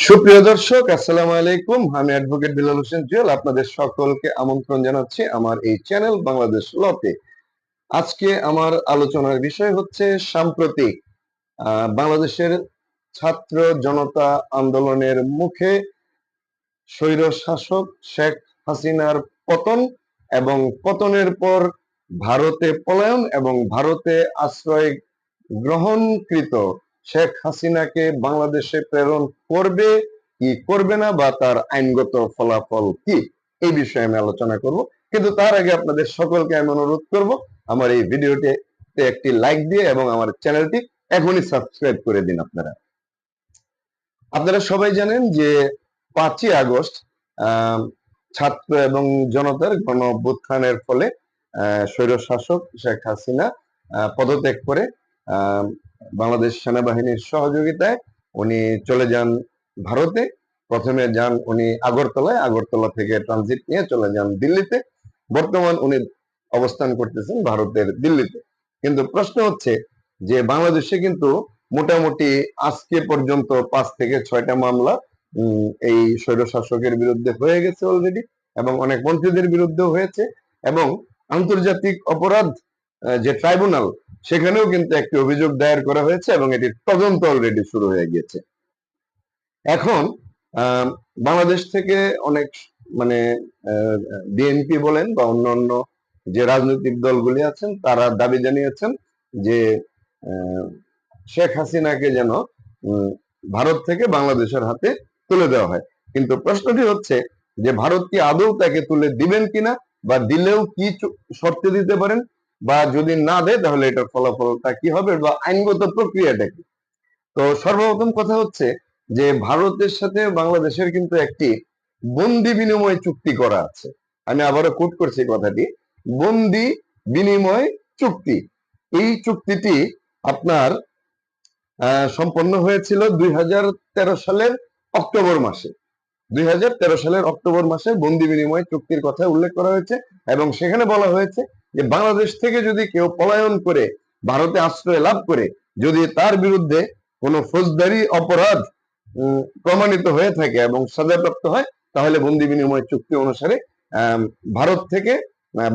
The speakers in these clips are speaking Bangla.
সুপ্রিয় দর্শক, আসসালামু আলাইকুম। আমি অ্যাডভোকেট বিলাল হোসেন জুয়েল আপনাদের সকলকে আমন্ত্রণ জানাচ্ছি আমার এই চ্যানেল বাংলাদেশ লতে আজকে আমার আলোচনার বিষয় হচ্ছে সাম্প্রতিক বাংলাদেশের ছাত্র জনতা আন্দোলনের মুখে স্বৈর শাসক শেখ হাসিনার পতন এবং পতনের পর ভারতে পলায়ন এবং ভারতে আশ্রয় গ্রহণকৃত শেখ হাসিনাকে বাংলাদেশে প্রেরণ করবে কি করবে না বা তার আইনগত ফলাফল কি? এই বিষয়ে আমি আলোচনা করব। কিন্তু তার আগে আপনাদের সকলকে আমি অনুরোধ করব আমার এই ভিডিওটিতে একটি লাইক দিয়ে এবং আমার চ্যানেলটি এখনই সাবস্ক্রাইব করে দিন আপনারা। আপনারা সবাই জানেন যে পাঁচই আগস্ট ছাত্র এবং জনতার গণ অভ্যুত্থানের ফলে আহ, স্বৈরশাসক শেখ হাসিনা পদত্যাগ করে বাংলাদেশ সেনাবাহিনীর সহযোগিতায় উনি চলে যান ভারতে। প্রথমে যান উনি আগরতলায়, আগরতলা থেকে ট্রানজিট নিয়ে চলে যান দিল্লিতে। বর্তমান উনি অবস্থান করতেছেন ভারতের দিল্লিতে। কিন্তু প্রশ্ন হচ্ছে যে বাংলাদেশে কিন্তু মোটামুটি আজকে পর্যন্ত পাঁচ থেকে ছয়টা মামলা এই স্বৈরশাসকের বিরুদ্ধে হয়ে গেছে অলরেডি এবং অনেক মন্ত্রীদের বিরুদ্ধেও হয়েছে এবং আন্তর্জাতিক অপরাধ যে ট্রাইব্যুনাল সেখানেও কিন্তু একটি অভিযোগ দায়ের করা হয়েছে এবং এটির তদন্ত অলরেডি শুরু হয়ে গিয়েছে। এখন বাংলাদেশ থেকে অনেক মানে বিএনপি বলেন বা অন্যান্য যে রাজনৈতিক দলগুলি আছেন, তারা দাবি জানিয়েছেন যে শেখ হাসিনাকে যেন ভারত থেকে বাংলাদেশের হাতে তুলে দেওয়া হয়। কিন্তু প্রশ্নটি হচ্ছে যে, ভারত কি আদৌ তাকে তুলে দিবেন কিনা বা দিলেও কি শর্তে দিতে পারেন? বা যদি না দেয়, তাহলে এটার ফলাফলটা কি হবে বা আইনগত প্রক্রিয়াটা কি? তো সর্বপ্রথম কথা হচ্ছে যে, ভারতের সাথে বাংলাদেশের কিন্তু একটি বন্দি বিনিময় চুক্তি করা আছে। আমি আবারও কোট করছি কথাটি। বন্দি বিনিময় চুক্তি। এই চুক্তিটি আপনার সম্পন্ন হয়েছিল দুই হাজার তেরো সালের অক্টোবর মাসে। দুই হাজার তেরো সালের অক্টোবর মাসে বন্দি বিনিময় চুক্তির কথা উল্লেখ করা হয়েছে এবং সেখানে বলা হয়েছে যে বাংলাদেশ থেকে যদি কেউ পলায়ন করে, ভারতে আশ্রয় লাভ করে, যদি তার বিরুদ্ধে কোনো ফৌজদারি অপরাধ প্রমাণিত হয়ে থাকে এবং সাজাপ্রাপ্ত হয়, তাহলে বন্দি বিনিময় চুক্তি অনুসারে ভারত থেকে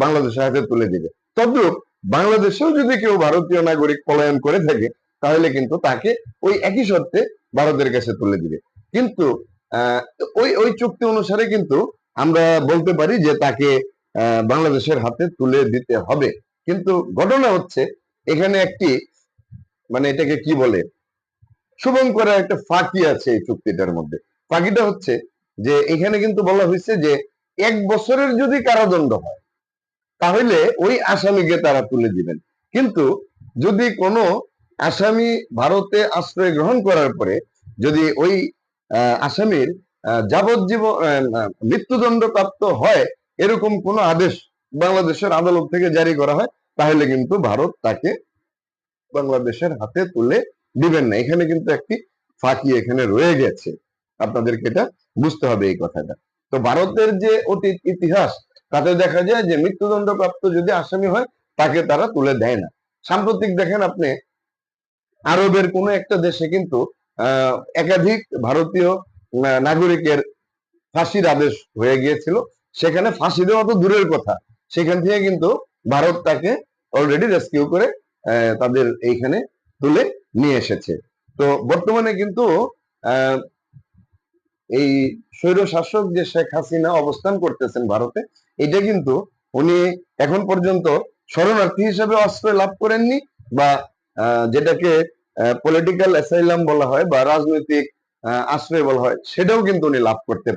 বাংলাদেশের হাতে তুলে দিবে। তদ্রুপ বাংলাদেশেও যদি কেউ ভারতীয় নাগরিক পলায়ন করে থাকে, তাহলে কিন্তু তাকে ওই একই শর্তে ভারতের কাছে তুলে দিবে। কিন্তু ওই ওই চুক্তি অনুসারে কিন্তু আমরা বলতে পারি যে তাকে বাংলাদেশের হাতে তুলে দিতে হবে। কিন্তু ঘটনা হচ্ছে, এখানে একটি মানে এটাকে কি বলে শুভঙ্কর একটা ফাঁকি আছে এই চুক্তিটার মধ্যে। ফাঁকিটা হচ্ছে যে, এখানে কিন্তু বলা হয়েছে যে, এক বছরের যদি কারাদণ্ড হয়, তাহলে ওই আসামিকে তারা তুলে দিবেন। কিন্তু যদি কোনো আসামি ভারতে আশ্রয় গ্রহণ করার পরে যদি ওই আসামির যাবজ্জীবন মৃত্যুদণ্ড প্রাপ্ত হয় এরকম কোনো আদেশ বাংলাদেশের আদালত থেকে জারি করা হয়, তাহলে কিন্তু ভারত তাকে বাংলাদেশের হাতে তুলে দিবেন না। এখানে কিন্তু একটি ফাঁকি এখানে রয়ে গেছে। আপনাদেরকে এটা বুঝতে হবে এই কথাটা। তো ভারতের যে অতীত ইতিহাস, তাতে দেখা যায় যে মৃত্যুদণ্ড প্রাপ্ত যদি আসামি হয়, তাকে তারা তুলে দেয় না। সাম্প্রতিক দেখেন আপনি, আরবের কোনো একটা দেশে কিন্তু একাধিক ভারতীয় নাগরিকের ফাঁসির আদেশ হয়ে গিয়েছিল। সেখানে ফাঁসি দেওয়া তো দূরের কথা। সেখান থেকে কিন্তু ভারত তাকে অলরেডি রেস্কিউ করে তাদের এইখানে তুলে নিয়ে এসেছে। তো বর্তমানে কিন্তু এই স্বৈর শাসক যে শেখ হাসিনা অবস্থান করতেছেন ভারতে, এটা কিন্তু উনি এখন পর্যন্ত শরণার্থী হিসেবে আশ্রয় লাভ করেননি বা যেটাকে পলিটিক্যাল অ্যাসাইলাম বলা হয় বা রাজনৈতিক আশ্রয় বলা হয়, সেটাও কিন্তু উনি লাভ করতে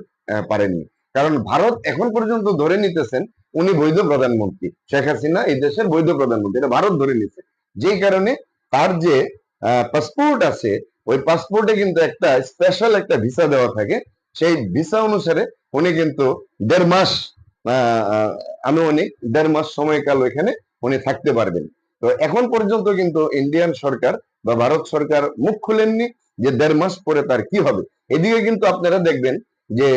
পারেননি। কারণ ভারত এখন পর্যন্ত ধরে নিতেছেন উনি বৈধ প্রধানমন্ত্রী। শেখ হাসিনা এই দেশের বৈধ প্রধানমন্ত্রী এটা ভারত ধরে নিচ্ছে যেই কারণে তার যে পাসপোর্ট আছে ওই পাসপোর্টে কিন্তু একটা স্পেশাল একটা ভিসা দেওয়া থাকে। সেই ভিসা অনুসারে উনি কিন্তু দেড় মাস আহ, আনুমানিক দেড় মাস সময়কাল এখানে উনি থাকতে পারবেন। তো এখন পর্যন্ত কিন্তু ইন্ডিয়ান সরকার বা ভারত সরকার মুখ খুলেননি যে দেড় মাস পরে তার কি হবে। এদিকে কিন্তু আপনারা দেখবেন যে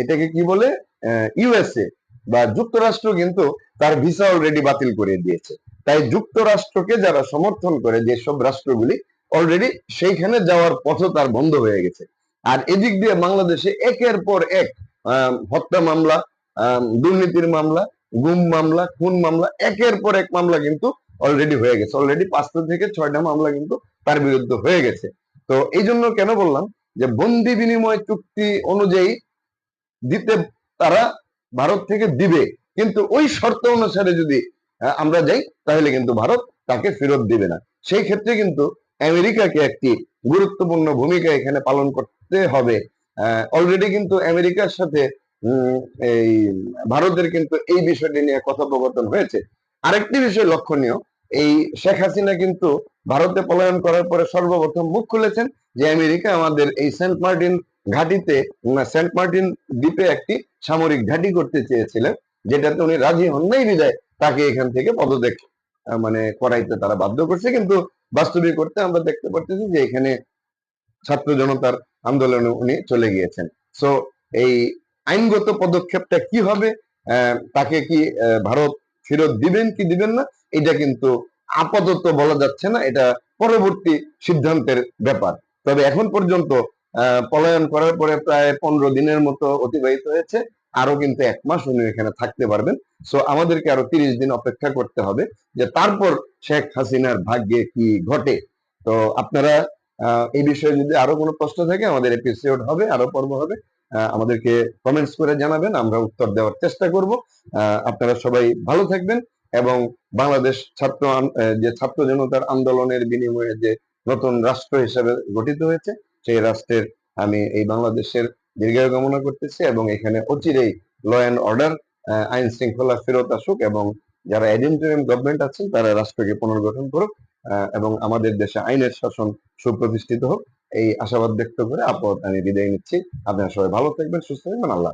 এটাকে কি বলে? ইউএসএ বা যুক্তরাষ্ট্র কিন্তু তার ভিসা অলরেডি বাতিল করে দিয়েছে। তাই যুক্তরাষ্ট্রকে যারা সমর্থন করে যেসব রাষ্ট্রগুলি অলরেডি সেইখানে যাওয়ার পথও তার বন্ধ হয়ে গেছে। আর এদিক দিয়ে বাংলাদেশে একের পর এক হত্যা মামলা দুর্নীতির মামলা, গুম মামলা, খুন মামলা, একের পর এক মামলা কিন্তু অলরেডি হয়ে গেছে। অলরেডি পাঁচটা থেকে ছয়টা মামলা কিন্তু তার বিরুদ্ধে হয়ে গেছে। তো এই জন্য কেন বললাম? যে বন্দি বিনিময় চুক্তি অনুযায়ী দিতে তারা ভারত থেকে দিবে। কিন্তু ওই শর্ত অনুসারে যদি আমরা যাই, তাহলে কিন্তু ভারত তাকে ফেরত দিবে না। সেই ক্ষেত্রে কিন্তু আমেরিকাকে একটি গুরুত্বপূর্ণ ভূমিকা এখানে পালন করতে হবে। অলরেডি কিন্তু আমেরিকার সাথে এই ভারতের কিন্তু এই বিষয়টি নিয়ে কথোপকথন হয়েছে। আরেকটি বিষয় লক্ষণীয়, এই শেখ হাসিনা কিন্তু ভারতে পলায়ন করার পরে সর্বপ্রথম মুখ খুলেছেন। যে আমেরিকা আমাদের এই সেন্ট মার্টিন ঘাটিতে সেন্ট মার্টিন দ্বীপে একটি সামরিক ঘাঁটি করতে চেয়েছিলেন, যেটাতে উনি রাজি হন নাই বিদায় তাকে এখান থেকে পদত্যাগ মানে করাইতে তারা বাধ্য করছে। কিন্তু বাস্তবিক করতে আমরা দেখতে পারতেছি যে এখানে ছাত্র জনতার আন্দোলনে উনি চলে গিয়েছেন। সো এই আইনগত পদক্ষেপটা কি হবে তাকে কি ভারত ফেরত দিবেন কি দিবেন না, এটা কিন্তু আপাতত বলা যাচ্ছে না, এটা পরবর্তী সিদ্ধান্তের ব্যাপার। তবে এখন পর্যন্ত পলায়ন করার পরে প্রায় পনেরো দিনের মতো অতিবাহিত হয়েছে। আরও কিন্তু এক মাস উনি এখানে থাকতে পারবেন। সো আমাদেরকে আরও তিরিশ দিন অপেক্ষা করতে হবে যে তারপর শেখ হাসিনার ভাগ্যে কি ঘটে। তো আপনারা এই বিষয়ে যদি আরও কোনো প্রশ্ন থাকে, আমাদের এপিসোড হবে আরও পর্ব হবে আমাদেরকে কমেন্টস করে জানাবেন, আমরা উত্তর দেওয়ার চেষ্টা করব। আপনারা সবাই ভালো থাকবেন এবং বাংলাদেশ ছাত্র যে ছাত্র জনতার আন্দোলনের বিনিময়ে যে নতুন রাষ্ট্র হিসেবে গঠিত হয়েছে। সেই রাষ্ট্রের আমি এই বাংলাদেশের দীর্ঘায়ু কামনা করতেছি এবং এখানে অচিরেই ল অ্যান্ড অর্ডার আইন শৃঙ্খলা ফেরত আসুক এবং যারা এডেন্টারিয়াম গভর্নমেন্ট আছেন তারা রাষ্ট্রকে পুনর্গঠন করুক এবং আমাদের দেশে আইনের শাসন সুপ্রতিষ্ঠিত হোক। এই আশাবাদ ব্যক্ত করে আপদ আমি বিদায় নিচ্ছি। আপনারা সবাই ভালো থাকবেন, সুস্থ থাকবেন। আল্লাহ।